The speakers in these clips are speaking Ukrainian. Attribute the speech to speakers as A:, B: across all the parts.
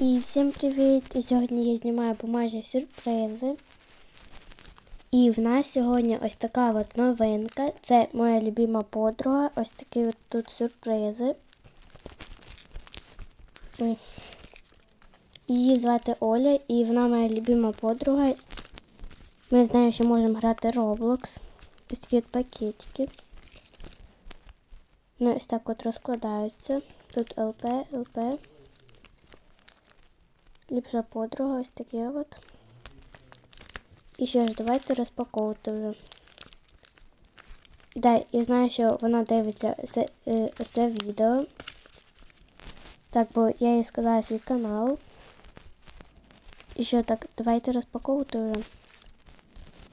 A: І всім привіт! І сьогодні я знімаю бумажні сюрпризи. І в нас сьогодні ось така от новинка. Це моя любима подруга. Ось такі от тут сюрпризи. Її звати Оля, і вона моя любима подруга. Ми з нею ще можемо грати Roblox. Ось такі от пакетики. Ну, ось так от розкладаються. Тут ЛП, ЛП. Ліпша подруга, ось таке от. І що ж, давайте розпаковувати вже. Да, я знаю, що вона дивиться це, це відео. Так, бо я їй сказала свій канал. І що так, давайте розпаковувати вже.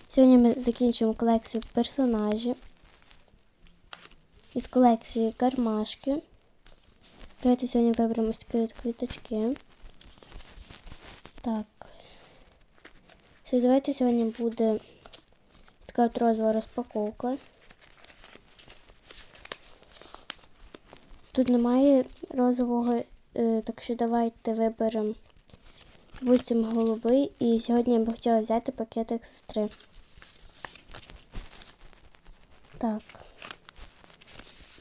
A: Сьогодні ми закінчимо колекцію персонажів. Із колекції кармашки. Давайте сьогодні виберемо такі квіточки. Так. Давайте сьогодні буде така от розова розпаковка. Тут немає розового, е, так що давайте виберемо вистім голубий. І сьогодні я б хотіла взяти пакетик сестри. Так.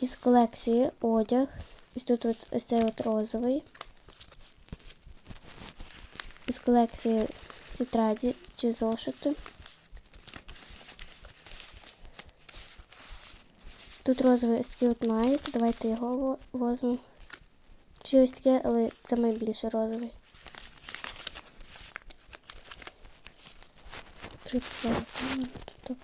A: Із колекції одяг. Ось тут от, ось цей от розовий. Із колекції тетраді чи зошити. Тут розовий ось такий. Давайте його возьмемо. Чи ось таке, але це найбільше розовий. Три тут.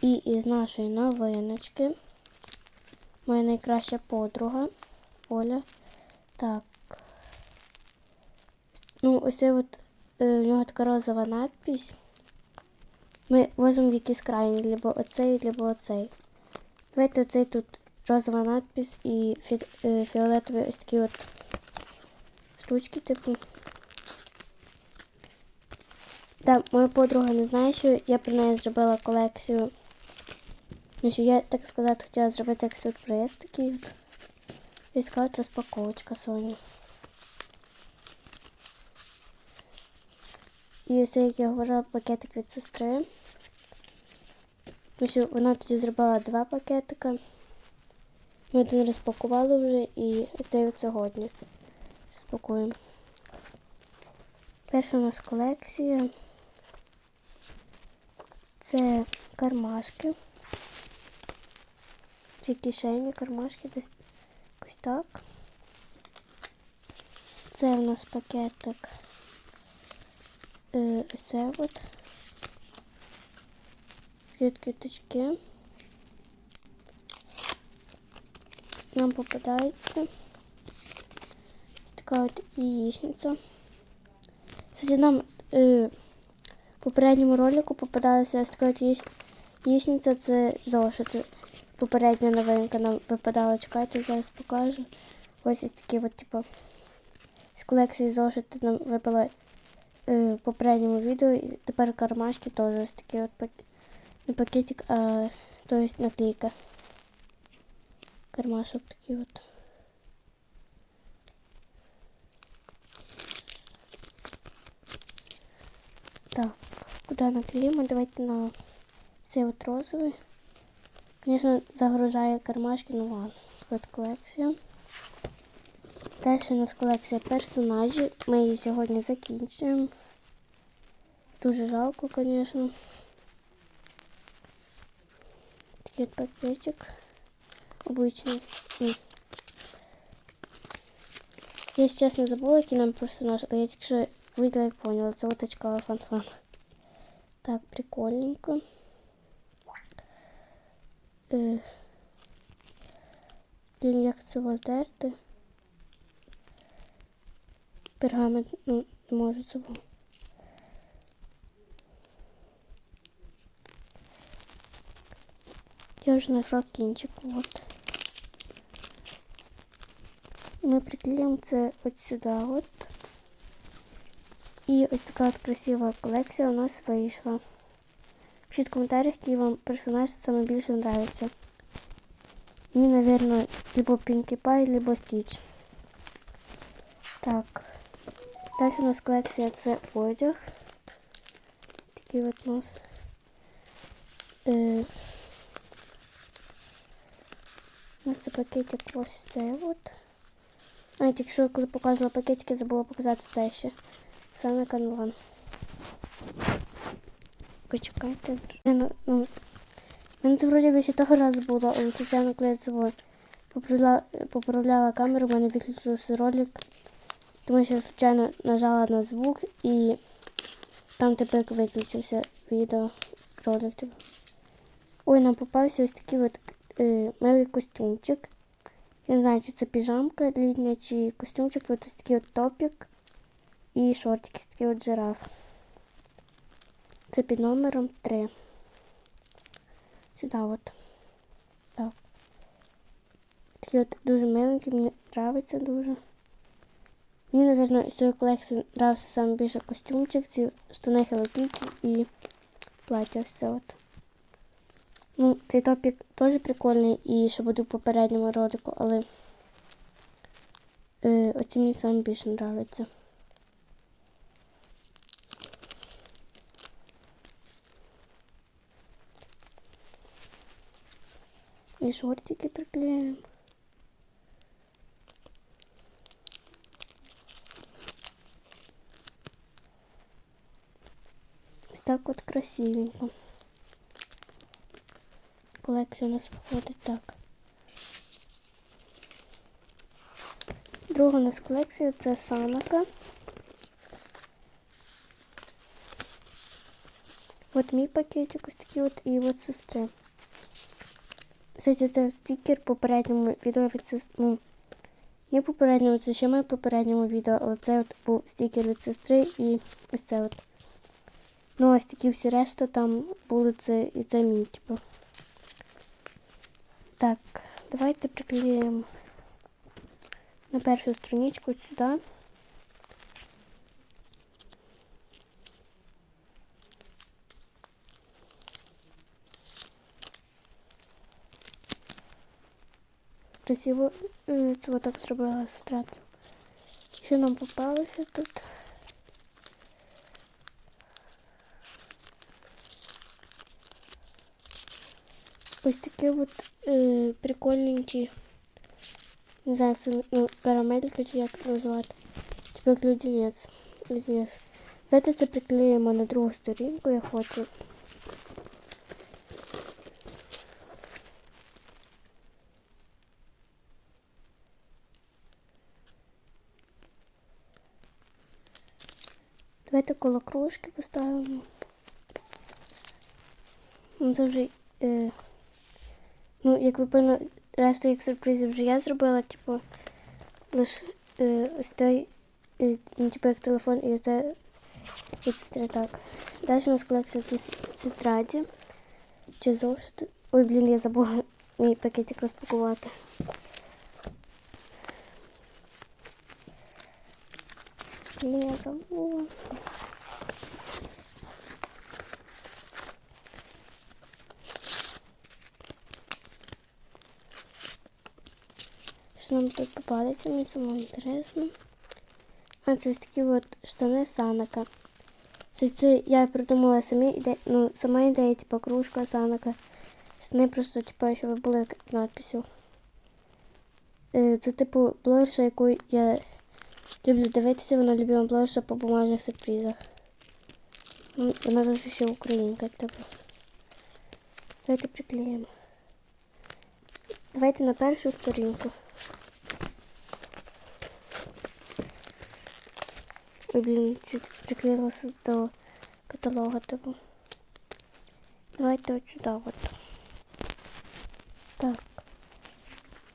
A: І із нашої новиночки моя найкраща подруга Оля. Так. Ну, ось це от е, у нього така розова надпись. Ми візьмемо якийсь крайній, либо оцей, либо оцей. Давайте оцей тут розова надпись і фі, е, фіолетові ось такі от штучки, типу. Так, моя подруга не знає, що я про неї зробила колекцію. Ну, що я, так сказати, хотіла зробити як сюрприз такий от. Ось така от розпаковочка Соня. І ось, як я говорила, пакетик від сестри. Тому вона тоді зробила два пакетика. Ми один розпакували вже і ось цей от сьогодні розпакуємо. Перша у нас колекція. Це кармашки. Чи кишені, кармашки десь якось так. Це у нас пакетик. Е, це от. Квіточки. Нам попадається така от яєчниця. Кстати, нам е, в попередньому ролику попадалася така от яєчниця, це зошит. Попередня новинка нам випадала. Чекайте, зараз покажу. Ось ось такі от, типу, з колекції зошити нам випала е, в попередньому відео. І тепер кармашки теж ось такі от пак... не пакетик, а то есть наклейка. Кармашок такий от. Так, куда наклеим? Давайте на цей от розовий. Звісно, загружає кармашки, ну ладно, от колекція. Далі у нас колекція персонажів. Ми її сьогодні закінчуємо. Дуже жалко, звісно. Такий пакетик. Обичний. Я не забула, який нам персонаж, але я тільки що видала і поняла. Це оточка фан-фан. Так, прикольненько. Е, як це воздерти? Пергамент, ну, не можу. Я вже знайшла кінчик, вот. Ми приклеїмо це от сюди, от. І ось така от красива колекція у нас вийшла. Пишіть в коментарях, який вам персонаж саме більше подобається. Мені, наверное, либо Pinkie Pie, либо Stitch. Так. Далі у нас колекція це одяг. Такий от у нас. Е, у нас це пакетик ось цей от. А, я тільки коли показувала пакетики, забула показати це ще. Саме канван. Почекайте. Ну, ну, мене це вроді ще того разу було, але Тетяна собою поправляла, поправляла камеру, в мене виключився ролик. Тому що я случайно нажала на звук і там тепер виключився відео ролик. типу. Ой, нам попався ось такий от е, милий костюмчик. Я не знаю, чи це піжамка літня, чи костюмчик, от ось такий от топік і шортики, такий от жираф. Це під номером 3. Сюди от. Так. Такий от дуже миленький, мені подобається дуже. Мені, мабуть, з цієї колекції нравився саме більше костюмчик, ці штани Kitty і плаття це от. Ну, цей топік теж прикольний і що буде в попередньому ролику, але е, оці мені саме більше нравляться. І шортики приклеїмо. Ось так от красивенько. Колекція у нас виходить так. Друга у нас колекція це Санака. От мій пакетик ось такий от і от сестри. Кстати, це стікер попередньому відео від сестри. Ну, не попередньому, це ще моє попередньому відео, але це от був стікер від сестри і ось це от. Ну, ось такі всі решта там були це і це мій, типу. Так, давайте приклеїмо на першу страничку сюди. Красиво е, це так зробила сестра. Що нам попалося тут? Ось такі от е, прикольненькі, не знаю, це ну, карамелька чи як називати. Як людинець. людинець. Давайте це приклеїмо на другу сторінку, я хочу. Давайте коло кружки поставимо. Ну, Це вже, е, ну, як ви певно, решту як сюрпризів вже я зробила, типу, лише е, ось той, е, ну, типу, як телефон і це від сестри так. Далі у нас колекція це тетраді. Чи зошити. Ой, блін, я забула мій пакетик розпакувати. Блін, я нам тут попадеться, мені самому інтересно. А це ось такі от штани Санака. Це, це я придумала самі ідеї, ну, сама ідея, типу, кружка Санака. Штани просто, типу, щоб були з надписю. Це типу блогерша, яку я люблю дивитися, вона любима блогерша по бумажних сюрпризах. Ну, Вона дуже ще українка, типу. Давайте приклеїмо. Давайте на першу сторінку. Ой, блін, чуть приклеїлася до каталога, типу. Давайте от сюди. Так.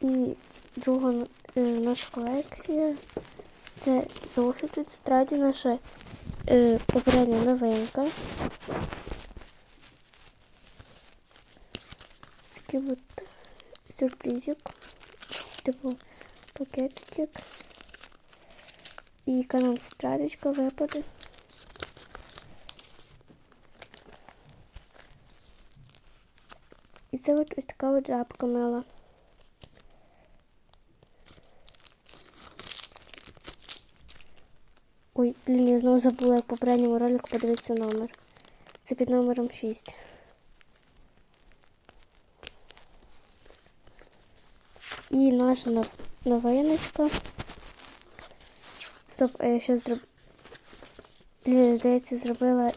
A: І друга е, наша колекція. Зошит від страді наша е, попередня новинка. Такий от сюрпризик. Типу пакетик. І канал Страдочка випаде. І це от ось така от жабка мила. Ой, блін, я знову забула, як в попередньому ролику подивитися номер. Це під номером 6. І наша новиночка. Стоп, а я ще зроб... Блін, здається, зробила.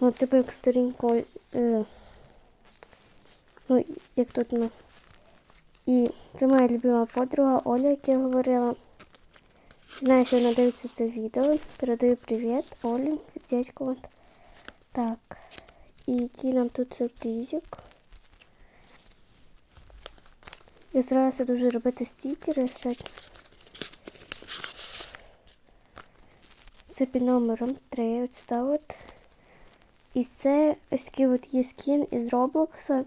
A: Ну, типу як сторінку. Е... Ну, як тут ну. І це моя любима подруга Оля, як я говорила. Знаю, що вона дивиться це відео. Передаю привіт, Олі. От. Так. І який нам тут сюрпризик. Я старалася дуже робити стікери. Це під номером 3, ось сюди от. І це ось такий от є скін із Роблокса.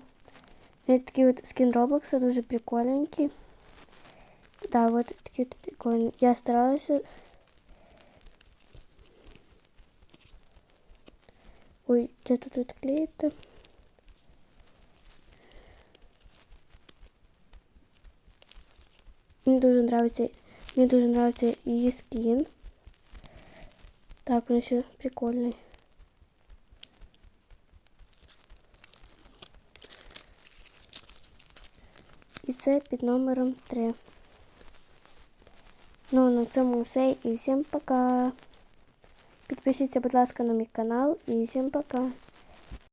A: Ось такий от скін Роблокса, дуже прикольненький. Да, вот такий от прикольний. Я старалася. Ой, де тут відклеїти? Мені дуже нравиться, мені дуже нравиться її скін. Так, він ще прикольний. І це під номером 3. Ну, на цьому все. І всім пока. Підпишіться, будь ласка, на мій канал. І всім пока.